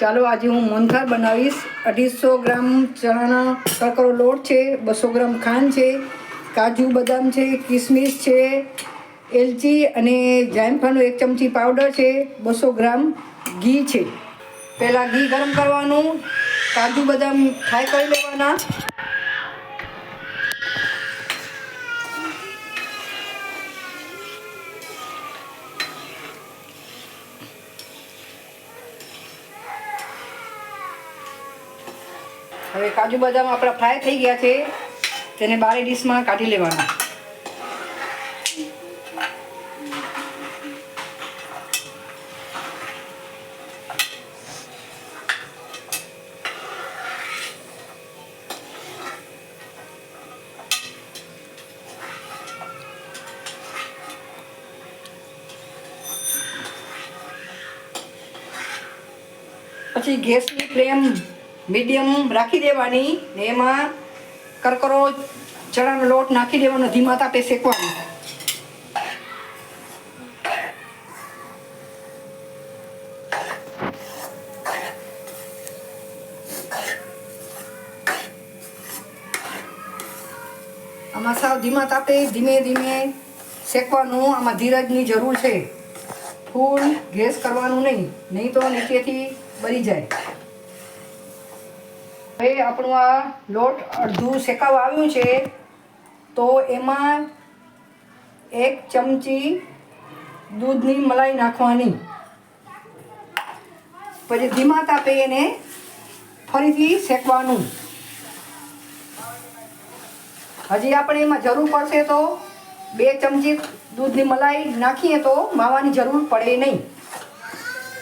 ચાલો આજે હું મોનથાર બનાવીશ. અઢીસો ગ્રામ ચણાના કકરો લોટ છે, બસો ગ્રામ ખાંડ છે, કાજુ બદામ છે, કિસમિસ છે, એલચી અને જાયફળનો એક ચમચી પાવડર છે, બસો ગ્રામ ઘી છે. પહેલાં ઘી ગરમ કરવાનું, કાજુ બદામ ફ્રાય કરી લેવાના. હવે કાજુ બદામ આપણા ફ્રાય થઈ ગયા છે. તેને બારે ડીશમાં કાઢી લેવાના. પછી ગેસની ફ્લેમ મીડિયમ રાખી દેવાની ને એમાં કરકરો ચણાનો લોટ નાખી દેવાનો, ધીમા તાપે શેકવાનો. આમાં સાવ ધીમા તાપે ધીમે ધીમે શેકવાનું, આમાં ધીરજની જરૂર છે. ફૂલ ગેસ કરવાનું નહીં નહીં તો નીચેથી બળી જાય. હવે આપણું આ લોટ અડધું શેકાવા આવ્યું છે, તો એમાં એક ચમચી દૂધની મલાઈ નાખવાની. પછી ધીમા તાપે એને ફરીથી શેકવાનું. હજી આપણે એમાં જરૂર પડશે તો બે ચમચી દૂધની મલાઈ નાખીએ તો માવાની જરૂર પડે નહીં.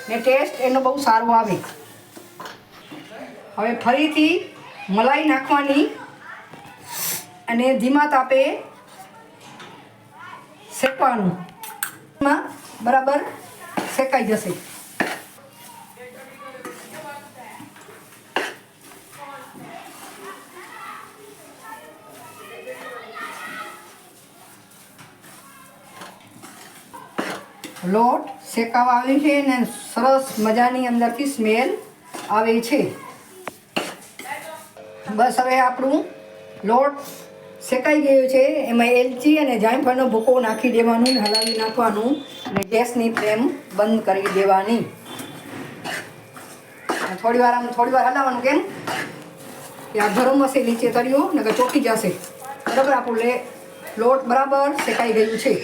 ને ટેસ્ટ એનો બહુ સારો આવે. હવે ફરીથી મલાઈ નાખવાની અને ધીમા તાપે શેકવાનું. બરાબર શેકાઈ જશે. લોટ શેકાવા આવે છે અને સરસ મજાની અંદરથી સ્મેલ આવે છે. બસ હવે આપણું લોટ શેકાઈ ગયું છે. એમાં એલચી અને જાયફળનો ભૂકો નાખી દેવાનું હલાવી નાખવાનું અને ગેસની ફ્લેમ બંધ કરી દેવાની. થોડી વાર આમ થોડી વાર હલાવવાનું કેમ? કે આ ગરમ હશે નીચે તળ્યું ને કે ચોટી જશે. બરાબર? આપણું લે લોટ બરાબર શેકાઈ ગયું છે.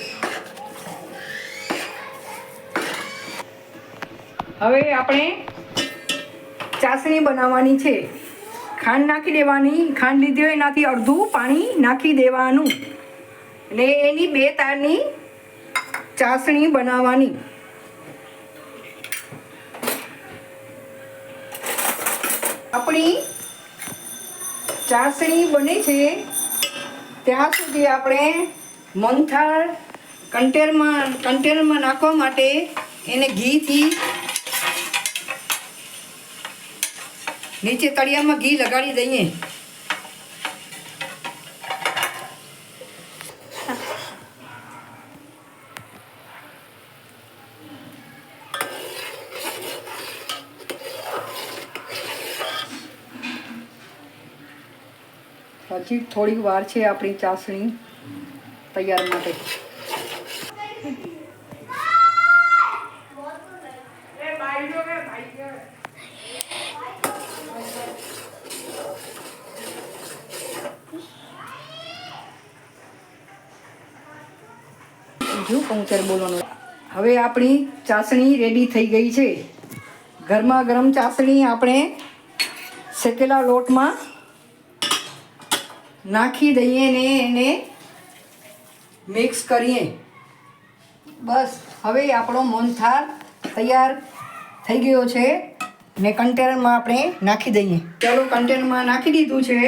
હવે આપણે ચાસણી બનાવવાની છે. ખાંડ નાખી દેવાની. ખાંડ લીધી હોય એનાથી અડધું પાણી નાખી દેવાનું. ને એની બે તારની ચાસણી બનાવવાની. આપણી ચાસણી બને છે. ત્યાં સુધી આપણે મોનથાળ કન્ટેનરમાં કન્ટેનરમાં નાખવા માટે એને ઘીથી નીચે તળિયામાં ઘી લગાડી દઈએ. હજી થોડીક વાર છે આપણી ચાસણી તૈયાર માટે. જો કહું ત્યારે બોલવાનું. હવે આપણી ચાસણી રેડી થઈ ગઈ છે. ગરમા ગરમ ચાસણી આપણે શેકેલા લોટમાં નાખી દઈએ ને એને મિક્સ કરીએ. બસ, હવે આપણો મોનથાળ તૈયાર થઈ ગયો છે ને કન્ટેનરમાં આપણે નાખી દઈએ. ચાલો કન્ટેનરમાં નાખી દીધું છે.